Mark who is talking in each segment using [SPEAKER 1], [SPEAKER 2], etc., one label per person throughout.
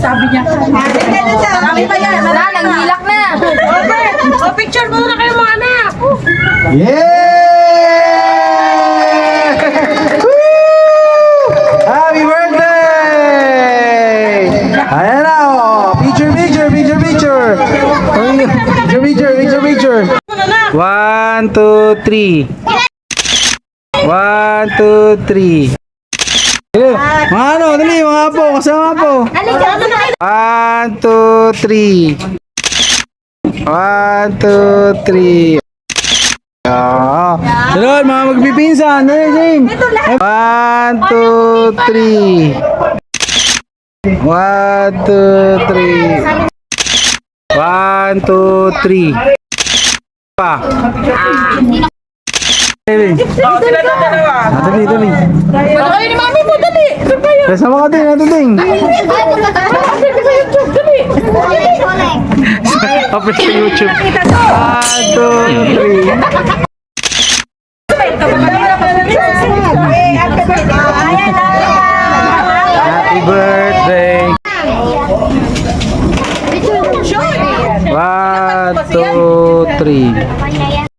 [SPEAKER 1] Sabi niya. Marami pa yan.
[SPEAKER 2] Wala, nanghilak na.
[SPEAKER 1] O, picture muna kayo mga anak.
[SPEAKER 3] Yeah! Woo! Happy birthday! Ayan na, oh. Picture, picture, picture, picture. Picture, picture, picture, picture. One, two, three. One, two, three. Hello. Mga ano, dali, mga po, kasama po. One, two, three. One, two, three. Ah. Sunod, mga magpipinsan. Dali, James. One, two, three. One, two, three. One, two, three. Pa. Dali. Ah, dali, dali.
[SPEAKER 1] Kayo ni mami mo, dali.
[SPEAKER 3] Kasama ka din, natin din. Upload sa YouTube. One, two, three. Happy birthday. One, two, three.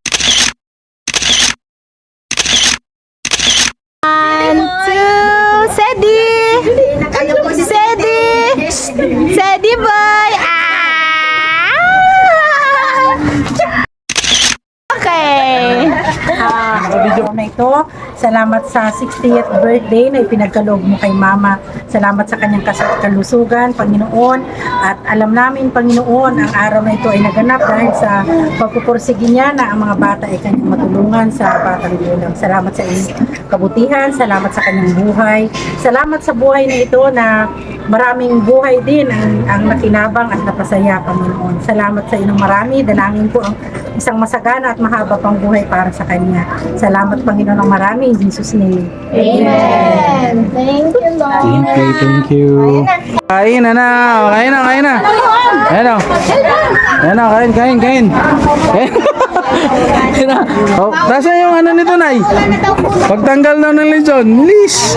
[SPEAKER 1] Video na ito. Salamat sa 60th birthday na ipinagkaloob mo kay Mama. Salamat sa kanyang kalusugan, Panginoon. At alam namin, Panginoon, ang araw na ito ay naganap dahil sa pagpupursige niya na ang mga bata ay kanyang matulungan sa batang gulang. Salamat sa iyong kabutihan, salamat sa kanyang buhay. Salamat sa buhay na ito na maraming buhay din ang, ang nakinabang at napasaya, Panginoon. Salamat sa inyong marami. Dalangin ko ang isang masagana at mahaba pang buhay para sa kanya. Salamat, Panginoon, ng marami. In Jesus' name.
[SPEAKER 2] Amen. Thank you, Lord.
[SPEAKER 3] Thank you, thank you. Kain na na, kain na, kain na. Ayan na. Ayan na, kain, kain, kain. Kain. Oh, nasa yung ano nito, Nay? Pagtanggal na ng lechon, bilis.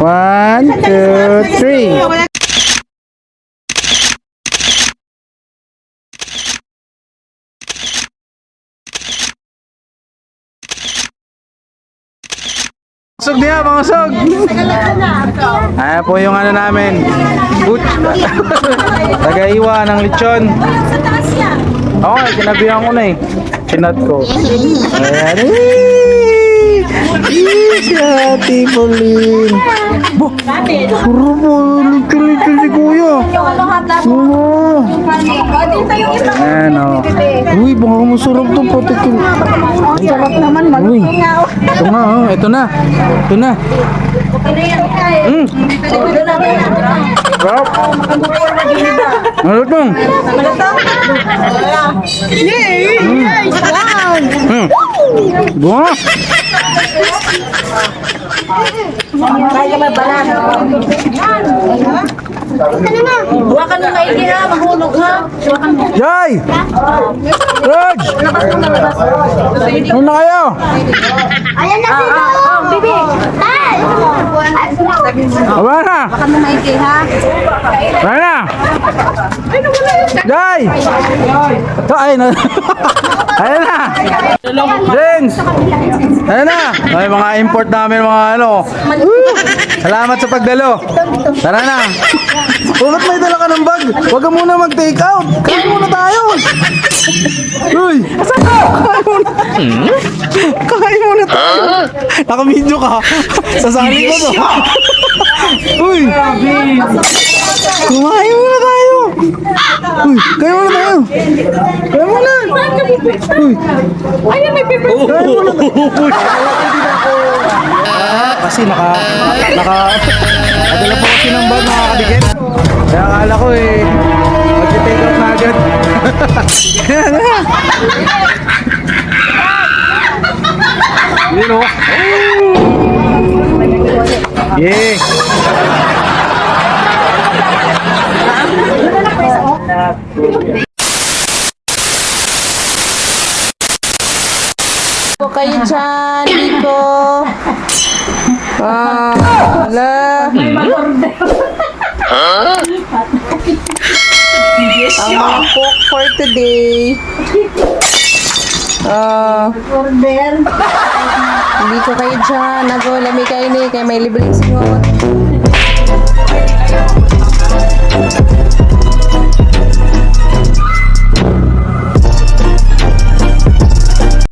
[SPEAKER 3] One, two, three. Usog niya, mga usog. Ayan po yung ano namin. Butch. Tagaiwa ng lechon. Oo, oh, sinabihan ko na eh. Sinat ko. Ayan. Eee! Si Ate Pauline. Bo, puro po, lechon-lechon si Kuya. Oo. Ayan o. Uy, baka masarap to pati ko. Sarap naman, Uy, ito nga, oh. ito na. Ito na. Mm. Sarap. Malutong. Mm. Bunga.
[SPEAKER 1] Huwag ka na maigi ha, mahulog ha.
[SPEAKER 3] Jai! Rog! Ano na kayo?
[SPEAKER 2] Ayan na si Dong! Bibi! Tay!
[SPEAKER 3] Aba na!
[SPEAKER 2] Baka mo maigi ha?
[SPEAKER 3] Wala na! Jai! Ito, ay na. Ayan na! James! Ayan na! Ay, mga import namin mga ano. Woo! Salamat sa pagdalo. Tara na. Ba't may dala ka ng bag? Huwag ka muna mag-take out. Kain muna tayo. Uy! Kain muna. Kain muna tayo. Naka-video ka. Sasali ko to. Uy! Kumain muna tayo. Uy, kain muna tayo. Kain muna. Uy. Ayan, may paper. Kain muna. Ah, kasi naka, naka, po kasi ng bag mga kabigyan. Kaya akala ko eh, mag-take out na agad. Yun o. Yeah.
[SPEAKER 4] kayo dyan, Nico. today. Oh. Order. Hindi ko kayo dyan. Nago, lami kayo ni. Kaya may libre singot.